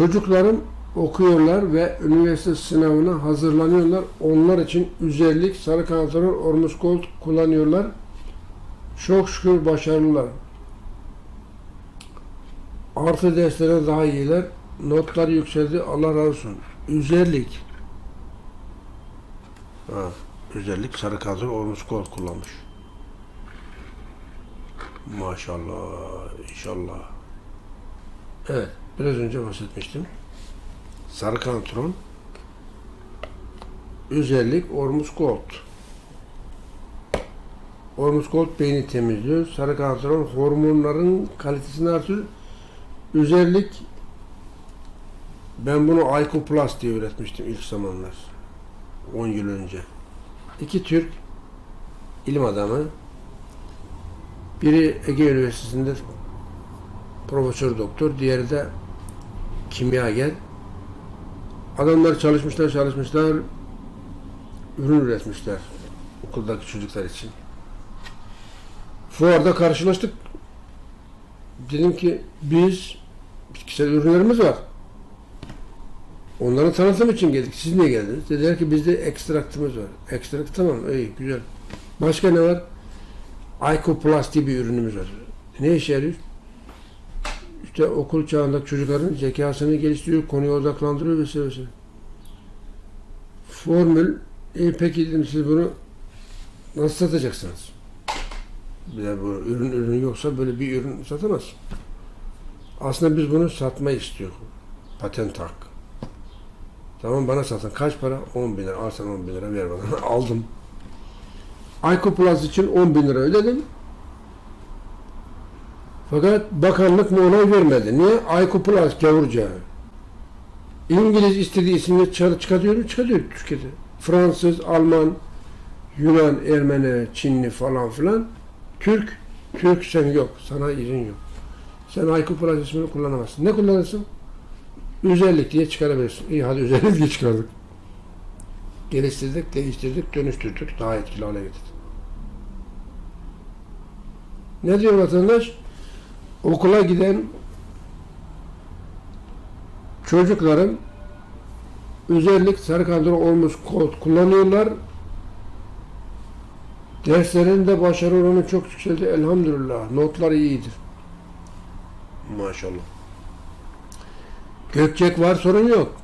Çocuklarım okuyorlar ve üniversite sınavına hazırlanıyorlar. Onlar için üzerlik, sarı kantaron, ormus gold kullanıyorlar. Çok şükür başarılılar. Artı derslere daha iyiler. Notlar yükseldi. Allah razı olsun. Üzerlik. Ha, üzerlik sarı kantaron, ormus gold kullanmış. Maşallah, inşallah. Evet, biraz önce bahsetmiştim. Sarı kantron, özellik Ormus Gold. Ormus Gold beyni temizliyor. Sarı kantron hormonların kalitesini artırıyor. Özellik ben bunu Ico Plus diye üretmiştim ilk zamanlar. 10 yıl önce. İki Türk ilim adamı biri Ege Üniversitesi'nde profesör doktor, diğeri de kimyager. Adamlar çalışmışlar, çalışmışlar, ürün üretmişler okuldaki çocuklar için. Fuarda karşılaştık. Dedim ki biz bitkisel ürünlerimiz var. Onların tanıtım için geldik. Siz niye geldiniz? Dediler ki bizde ekstraktımız var. Ekstrakt tamam, iyi, güzel. Başka ne var? Icoplast diye bir ürünümüz var. Ne işe yarıyor? İşte okul çağındaki çocukların zekasını geliştiriyor, konuya odaklandırıyor vesaire vesaire. Formül, e, peki dedim siz bunu nasıl satacaksınız? Bir de bu ürün ürün yoksa böyle bir ürün satamaz. Aslında biz bunu satmayı istiyoruz. Patent hak. Tamam bana satın. Kaç para? 10 bin lira. Al sen 10 bin lira ver bana. Aldım. Icoplast için 10 bin lira ödedim. Fakat bakanlık mı onay vermedi. Niye? Icoplast gavurca. İngiliz istediği isimle çı- çıkartıyor mu? Çıkartıyor Türkiye'de. Fransız, Alman, Yunan, Ermeni, Çinli falan filan. Türk, Türk sen yok. Sana izin yok. Sen Icoplast ismini kullanamazsın. Ne kullanırsın? Özellik diye çıkarabilirsin. İyi hadi özellik diye çıkardık. Geliştirdik, değiştirdik, dönüştürdük. Daha etkili hale getirdik. Ne diyor vatandaş? Okula giden çocukların özellik sarı kandil olmuş kod kullanıyorlar. Derslerinde başarı oranı çok yükseldi. Elhamdülillah. Notlar iyidir. Maşallah. Gökçek var sorun yok.